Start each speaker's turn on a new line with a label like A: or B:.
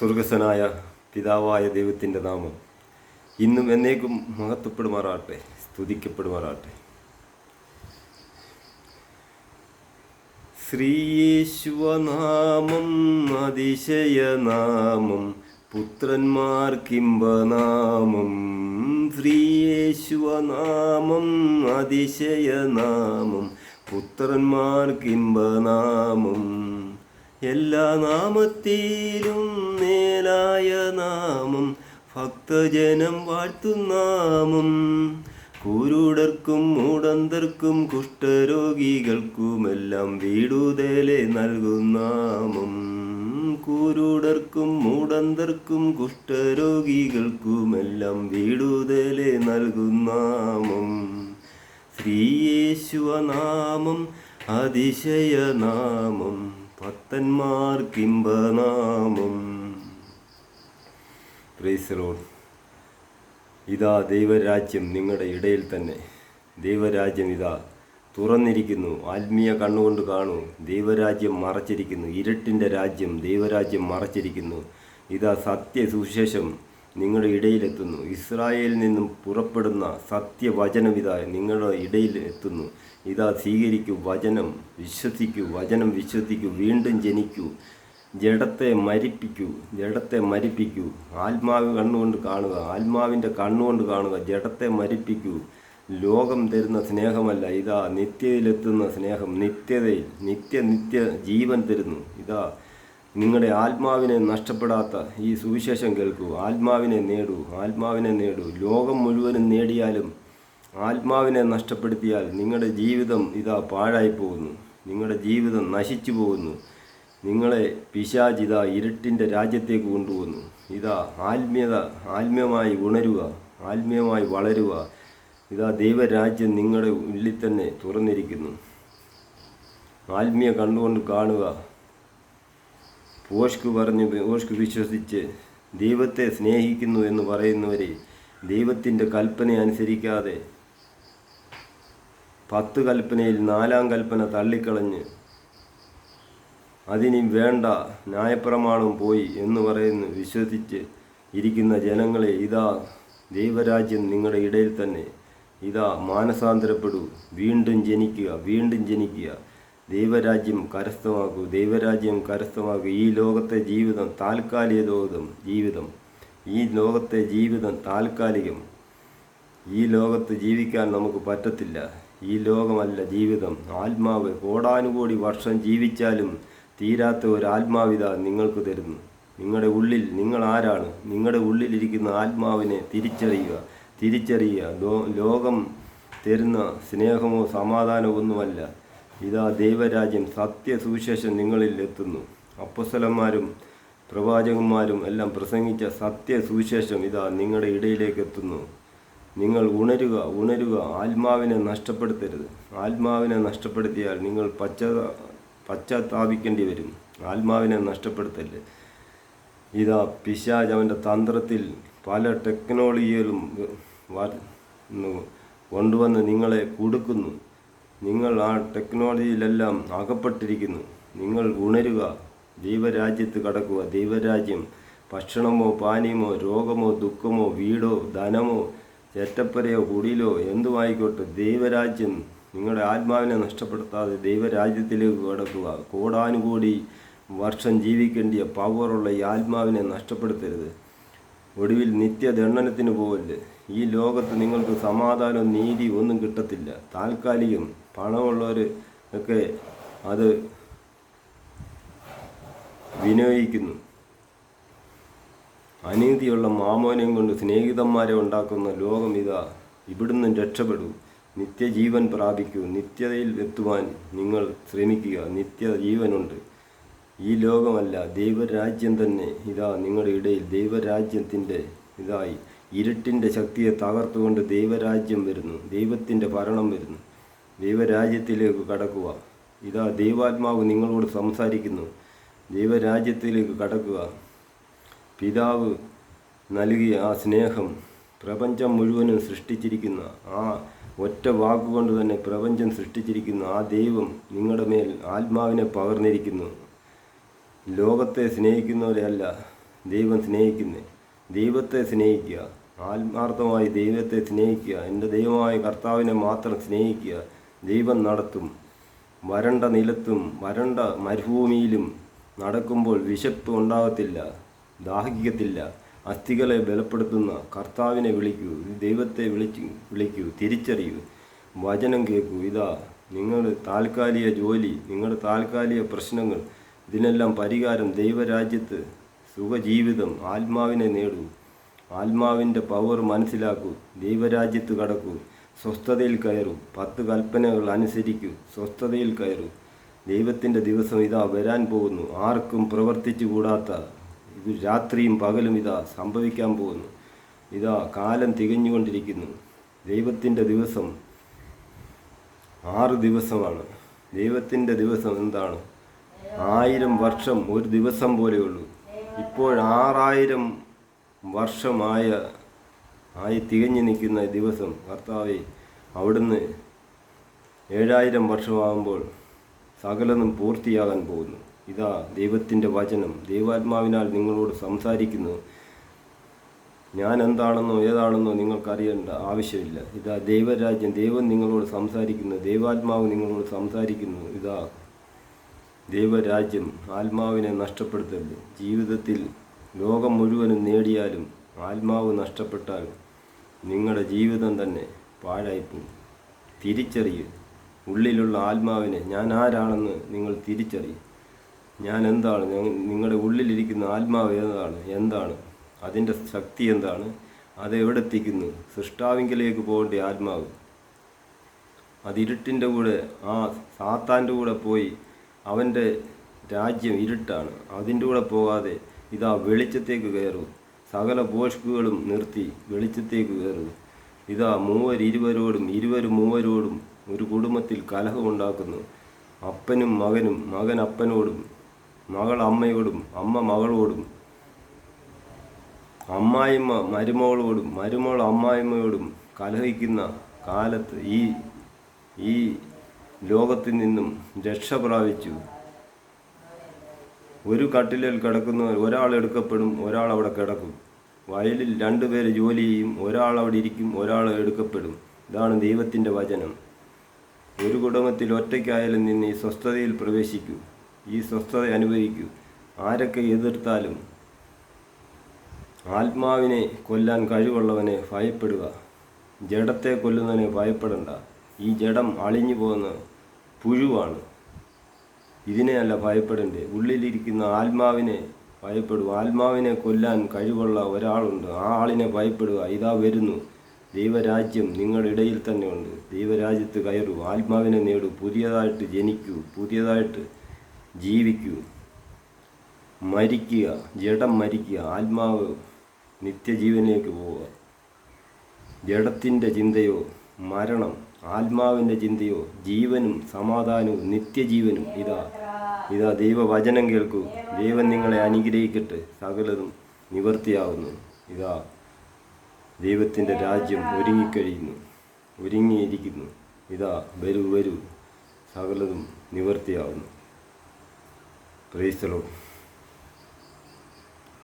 A: സ്വർഗസ്വനായ പിതാവായ ദൈവത്തിന്റെ നാമം ഇന്നും എന്നേക്കും മഹത്വപ്പെടുമാറാട്ടെ സ്തുതിക്കപ്പെടുമാറാട്ടെ ശ്രീയേശുവനാമം അതിശയനാമം പുത്രന്മാർക്കിമ്പനാമം. ശ്രീയേശുവനാമം അതിശയനാമം പുത്രന്മാർക്കിമ്പനാമം. എല്ലാ നാമത്തിലും മേലായ നാമം ഭക്തജനം വാഴ്ത്തുനാമം കുരുടർക്കും മൂടന്തർക്കും കുഷ്ഠരോഗികൾക്കുമെല്ലാം വീടുതലെ നൽകുന്നാമം കുരുടർക്കും മൂടന്തർക്കും കുഷ്ഠരോഗികൾക്കുമെല്ലാം വീടുതലെ നൽകുന്നാമം ശ്രീയേശുവനാമം അതിശയനാമം ഭക്തന്മാർക്കിമ്പനാമം പ്രൈസറോൺ ഇതാ ദൈവരാജ്യം നിങ്ങളുടെ ഇടയിൽ തന്നെ. ദൈവരാജ്യം ഇതാ തുറന്നിരിക്കുന്നു. ആത്മീയ കണ്ണുകൊണ്ട് കാണൂ. ദൈവരാജ്യം മറച്ചിരിക്കുന്നു. ഇരുട്ടിന്റെ രാജ്യം ദൈവരാജ്യം മറച്ചിരിക്കുന്നു. ഇതാ സത്യ സുവിശേഷം നിങ്ങളുടെ ഇടയിലെത്തുന്നു. ഇസ്രായേലിൽ നിന്നും പുറപ്പെടുന്ന സത്യവചനം നിങ്ങളുടെ ഇടയിൽ എത്തുന്നു. ഇതാ സ്വീകരിക്കൂ വചനം വിശ്വസിക്കൂ വചനം വിശ്വസിക്കൂ വീണ്ടും ജനിക്കൂ. ജഡത്തെ മരിപ്പിക്കൂ ജഡത്തെ മരിപ്പിക്കൂ. ആത്മാവ് കണ്ണുകൊണ്ട് കാണുക ആത്മാവിന്റെ കണ്ണുകൊണ്ട് കാണുക ജഡത്തെ മരിപ്പിക്കൂ. ലോകം തരുന്ന സ്നേഹമല്ല ഇതാ നിത്യതയിലെത്തുന്ന സ്നേഹം നിത്യതയിൽ നിത്യ നിത്യ ജീവൻ തരുന്നു. ഇതാ നിങ്ങളുടെ ആത്മാവിനെ നഷ്ടപ്പെടാത്ത ഈ സുവിശേഷം കേൾക്കൂ. ആത്മാവിനെ നേടൂ. ആത്മാവിനെ നേടൂ. ലോകം മുഴുവനും നേടിയാലും ആത്മാവിനെ നഷ്ടപ്പെടുത്തിയാൽ നിങ്ങളുടെ ജീവിതം ഇതാ പാഴായി പോകുന്നു നിങ്ങളുടെ ജീവിതം നശിച്ചു പോകുന്നു. നിങ്ങളെ പിശാജ് ഇതാ ഇരുട്ടിന്റെ രാജ്യത്തേക്ക് കൊണ്ടുപോകുന്നു. ഇതാ ആത്മീയത ആത്മീയമായി ഉണരുക ആത്മീയമായി വളരുക. ഇതാ ദൈവരാജ്യം നിങ്ങളുടെ ഉള്ളിൽ തന്നെ തുറന്നിരിക്കുന്നു. ആത്മീയ കണ്ടുകൊണ്ട് കാണുക. പോഷ്ക് പറഞ്ഞു ഓഷ്കു വിശ്വസിച്ച് ദൈവത്തെ സ്നേഹിക്കുന്നു എന്ന് പറയുന്നവരെ ദൈവത്തിന്റെ കൽപ്പന അനുസരിക്കാതെ പത്ത് കൽപ്പനയിൽ നാലാം കൽപ്പന തള്ളിക്കളഞ്ഞ് അതിനി വേണ്ട ന്യായപ്രമാണം പോയി എന്ന് പറയുന്നു. വിശ്വസിച്ച് ഇരിക്കുന്ന ജനങ്ങളെ ഇതാ ദൈവരാജ്യം നിങ്ങളുടെ ഇടയിൽ തന്നെ. ഇതാ മാനസാന്തരപ്പെടൂ. വീണ്ടും ജനിക്കുക വീണ്ടും ജനിക്കുക. ദൈവരാജ്യം കരസ്ഥമാകൂ ദൈവരാജ്യം കരസ്ഥമാകൂ ഈ ലോകത്തെ ജീവിതം താൽക്കാലിക ലോകം ജീവിതം. ഈ ലോകത്തെ ജീവിതം താൽക്കാലികം. ഈ ലോകത്ത് ജീവിക്കാൻ നമുക്ക് പറ്റത്തില്ല. ഈ ലോകമല്ല ജീവിതം. ആത്മാവ് കോടാനുകോടി വർഷം ജീവിച്ചാലും തീരാത്ത ഒരു ആത്മാവിത നിങ്ങൾക്ക് തരുന്നു. നിങ്ങളുടെ ഉള്ളിൽ നിങ്ങൾ ആരാണ്? നിങ്ങളുടെ ഉള്ളിലിരിക്കുന്ന ആത്മാവിനെ തിരിച്ചറിയുക. തിരിച്ചറിയുക. ലോകം തരുന്ന സ്നേഹമോ സമാധാനമോ ഒന്നുമല്ല. ഇതാ ദൈവരാജ്യം സത്യ സുവിശേഷം നിങ്ങളിൽ എത്തുന്നു. അപ്പസ്വലന്മാരും പ്രവാചകന്മാരും എല്ലാം പ്രസംഗിച്ച സത്യ സുവിശേഷം ഇതാ നിങ്ങളുടെ ഇടയിലേക്ക് എത്തുന്നു. നിങ്ങൾ ഉണരുക ഉണരുക ആത്മാവിനെ നഷ്ടപ്പെടുത്തരുത്. ആത്മാവിനെ നഷ്ടപ്പെടുത്തിയാൽ നിങ്ങൾ പശ്ചാ പശ്ചാത്താപിക്കേണ്ടി വരും. ആത്മാവിനെ നഷ്ടപ്പെടുത്തരുത്. ഇതാ പിശാജ് അവന്റെ തന്ത്രത്തിൽ പല ടെക്നോളജികളും കൊണ്ടുവന്ന് നിങ്ങളെ കൊടുക്കുന്നു. നിങ്ങൾ ആ ടെക്നോളജിയിലെല്ലാം അകപ്പെട്ടിരിക്കുന്നു. നിങ്ങൾ ഉണരുക. ദൈവരാജ്യത്ത് കടക്കുക. ദൈവരാജ്യം ഭക്ഷണമോ പാനീയമോ രോഗമോ ദുഃഖമോ വീടോ ധനമോ ചേറ്റപ്പരയോ കുടിയിലോ എന്തുമായിക്കോട്ടെ ദൈവരാജ്യം നിങ്ങളുടെ ആത്മാവിനെ നഷ്ടപ്പെടുത്താതെ ദൈവരാജ്യത്തിലേക്ക് കടക്കുക. കോടാനുകോടി വർഷം ജീവിക്കേണ്ടിയ പവറുള്ള ഈ ആത്മാവിനെ നഷ്ടപ്പെടുത്തരുത്. ഒടുവിൽ നിത്യദണ്ഡനത്തിന് പോവല്ലേ ഈ ലോകത്ത് നിങ്ങൾക്ക് സമാധാനവും നീതി ഒന്നും കിട്ടത്തില്ല. താൽക്കാലികം പണമുള്ളവർ ഒക്കെ അത് വിനിയോഗിക്കുന്നു. അനീതിയുള്ള മാമോനം കൊണ്ട് സ്നേഹിതന്മാരെ ഉണ്ടാക്കുന്ന ലോകം ഇതാ. ഇവിടുന്ന് രക്ഷപ്പെടൂ. നിത്യജീവൻ പ്രാപിക്കൂ. നിത്യതയിൽ എത്തുവാൻ നിങ്ങൾ ശ്രമിക്കുക. നിത്യജീവനുണ്ട്. ഈ ലോകമല്ല ദൈവരാജ്യം തന്നെ ഇതാ നിങ്ങളുടെ ഇടയിൽ. ദൈവരാജ്യത്തിന്റെ ഇതായി. ഇരുട്ടിന്റെ ശക്തിയെ തകർത്തുകൊണ്ട് ദൈവരാജ്യം വരുന്നു. ദൈവത്തിന്റെ ഭരണം വരുന്നു. ദൈവരാജ്യത്തിലേക്ക് കടക്കുക. ഇതാ ദൈവാത്മാവ് നിങ്ങളോട് സംസാരിക്കുന്നു. ദൈവരാജ്യത്തിലേക്ക് കടക്കുക. പിതാവ് നൽകിയ ആ സ്നേഹം പ്രപഞ്ചം മുഴുവനും സൃഷ്ടിച്ചിരിക്കുന്ന ആ ഒറ്റ വാക്കുകൊണ്ട് തന്നെ പ്രപഞ്ചം സൃഷ്ടിച്ചിരിക്കുന്ന ആ ദൈവം നിങ്ങളുടെ മേൽ ആത്മാവിനെ പകർന്നിരിക്കുന്നു. ലോകത്തെ സ്നേഹിക്കുന്നവരെയല്ല ദൈവം സ്നേഹിക്കുന്നത് ദൈവത്തെ സ്നേഹിക്കുക. ആത്മാർത്ഥമായി ദൈവത്തെ സ്നേഹിക്കുക. എന്റെ ദൈവമായ കർത്താവിനെ മാത്രം സ്നേഹിക്കുക. ദൈവം നടത്തും. വരണ്ട നിലത്തും വരണ്ട മരുഭൂമിയിലും നടക്കുമ്പോൾ വിശപ്പ് ഉണ്ടാകത്തില്ല ദാഹിക്കത്തില്ല. അസ്ഥികളെ ബലപ്പെടുത്തുന്ന കർത്താവിനെ വിളിക്കൂ. ദൈവത്തെ വിളിച്ചു വിളിക്കൂ. തിരിച്ചറിയൂ. വചനം കേൾക്കൂ. ഇതാ നിങ്ങളുടെ താൽക്കാലിക ജോലി നിങ്ങളുടെ താൽക്കാലിക പ്രശ്നങ്ങൾ ഇതിനെല്ലാം പരിഹാരം ദൈവരാജ്യത്ത് സുഖജീവിതം ആത്മാവിനെ നേടൂ. ആത്മാവിന്റെ പവർ മനസ്സിലാക്കൂ ദൈവരാജ്യത്ത് കടക്കൂ സ്വസ്ഥതയിൽ കയറൂ പത്ത് കൽപ്പനകൾ അനുസരിക്കൂ സ്വസ്ഥതയിൽ കയറൂ. ദൈവത്തിന്റെ ദിവസം ഇതാ വരാൻ പോകുന്നു ആർക്കും പ്രവർത്തിച്ചു കൂടാത്ത ഇത് രാത്രിയും പകലും ഇതാ സംഭവിക്കാൻ പോകുന്നു. ഇതാ കാലം തികഞ്ഞുകൊണ്ടിരിക്കുന്നു. ദൈവത്തിന്റെ ദിവസം ആറ് ദിവസമാണ്. ദൈവത്തിന്റെ ദിവസം എന്താണ്? ആയിരം വർഷം ഒരു ദിവസം പോലെയുള്ളൂ. ഇപ്പോൾ ആറായിരം വർഷമായ ആയി തികഞ്ഞു നിൽക്കുന്ന ദിവസം കർത്താവെ അവിടുന്ന് ഏഴായിരം വർഷമാകുമ്പോൾ സകലതും പൂർത്തിയാകാൻ പോകുന്നു. ഇതാ ദൈവത്തിന്റെ വചനം. ദൈവാത്മാവിനാൽ നിങ്ങളോട് സംസാരിക്കുന്നു. ഞാൻ എന്താണെന്നോ ഏതാണെന്നോ നിങ്ങൾക്കറിയേണ്ട ആവശ്യമില്ല. ഇതാ ദൈവരാജ്യം ദൈവം നിങ്ങളോട് സംസാരിക്കുന്നു. ദൈവാത്മാവ് നിങ്ങളോട് സംസാരിക്കുന്നു. ഇതാ ദൈവരാജ്യം ആത്മാവിനെ നഷ്ടപ്പെടുത്തരുത്. ജീവിതത്തിൽ ലോകം മുഴുവനും നേടിയാലും ആത്മാവ് നഷ്ടപ്പെട്ടാലും നിങ്ങളുടെ ജീവിതം തന്നെ പാഴായിപ്പോകും. തിരിച്ചറിയുക ഉള്ളിലുള്ള ആത്മാവിനെ ഞാൻ ആരാണെന്ന് നിങ്ങൾ തിരിച്ചറിയും. ഞാൻ എന്താണ്? നിങ്ങളുടെ ഉള്ളിലിരിക്കുന്ന ആത്മാവ് ഏതാണ്? എന്താണ്? അതിന്റെ ശക്തി എന്താണ്? അത് എവിടെ എത്തിക്കുന്നു? സൃഷ്ടാവിങ്കിലേക്ക് പോകേണ്ട ആത്മാവ്. അത് ഇരുട്ടിന്റെ കൂടെ ആ സാത്താന്റെ കൂടെ പോയി അവന്റെ രാജ്യം ഇരുട്ടാണ്. അതിന്റെ കൂടെ പോകാതെ ഇതാ വെളിച്ചത്തേക്ക് കയറൂ. സകല ബോഷ്കുകളും നിർത്തി വെളിച്ചത്തേക്ക് കയറൂ. ഇതാ മൂവരിരുവരോടും ഇരുവരും മൂവരോടും ഒരു കുടുംബത്തിൽ കലഹമുണ്ടാക്കുന്നു അപ്പനും മകനും മകൻ അപ്പനോടും മകൾ അമ്മയോടും അമ്മ മകളോടും അമ്മായിമ്മ മരുമകളോടും മരുമകൾ അമ്മായിമ്മയോടും കലഹിക്കുന്ന കാലത്ത് ഈ ഈ ലോകത്തിൽ നിന്നും രക്ഷ പ്രാപിച്ചു. ഒരു കട്ടിലിൽ കിടക്കുന്നവർ ഒരാൾ എടുക്കപ്പെടും ഒരാൾ അവിടെ കിടക്കും. വയലിൽ രണ്ടുപേര് ജോലി ചെയ്യും ഒരാൾ അവിടെ ഇരിക്കും ഒരാൾ എടുക്കപ്പെടും. ഇതാണ് ദൈവത്തിന്റെ വചനം. ഒരു കുടുംബത്തിൽ ഒറ്റയ്ക്കായാലും നിന്ന് ഈ സ്വസ്ഥതയിൽ പ്രവേശിക്കൂ ഈ സ്വസ്ഥത അനുഭവിക്കൂ. ആരൊക്കെ എതിർത്താലും ആത്മാവിനെ കൊല്ലാൻ കഴിവുള്ളവനെ ഭയപ്പെടുക. ജഡത്തെ കൊല്ലുന്നവനെ ഭയപ്പെടണ്ട. ഈ ജഡം അളിഞ്ഞു പോകുന്ന പുഴുവാണ്. ഇതിനെയല്ല ഭയപ്പെടേണ്ടത് ഉള്ളിലിരിക്കുന്ന ആത്മാവിനെ ഭയപ്പെടുക ആത്മാവിനെ കൊല്ലാൻ കഴിവുള്ള ഒരാളുണ്ട്. ആ ആളിനെ ഭയപ്പെടുക. ഇതാ വരുന്നു. ദൈവരാജ്യം നിങ്ങളുടെ ഇടയിൽ തന്നെ ഉണ്ട് ദൈവരാജ്യത്ത് കയറൂ. ആത്മാവിനെ നേടൂ. പുതിയതായിട്ട് ജനിക്കൂ. പുതിയതായിട്ട് ജീവിക്കൂ. മരിക്കുക. ജഡം മരിക്കുക. ആത്മാവ് നിത്യജീവനിലേക്ക് പോവുക. ജഡത്തിന്റെ ചിന്തയോ മരണം. ആത്മാവിന്റെ ചിന്തയോ ജീവനും സമാധാനവും നിത്യജീവനും ഇതാ. ഇതാ ദൈവവചനം കേൾക്കൂ. ദൈവം നിങ്ങളെ അനുഗ്രഹിക്കട്ടെ. സകലതും നിവർത്തിയാവുന്നു. ഇതാ ദൈവത്തിന്റെ രാജ്യം ഒരുങ്ങിക്കഴിയുന്നു. ഒരുങ്ങിയിരിക്കുന്നു. ഇതാ വരൂ വരൂ. സകലതും നിവർത്തിയാവുന്നു. പ്രൈസ്തലോ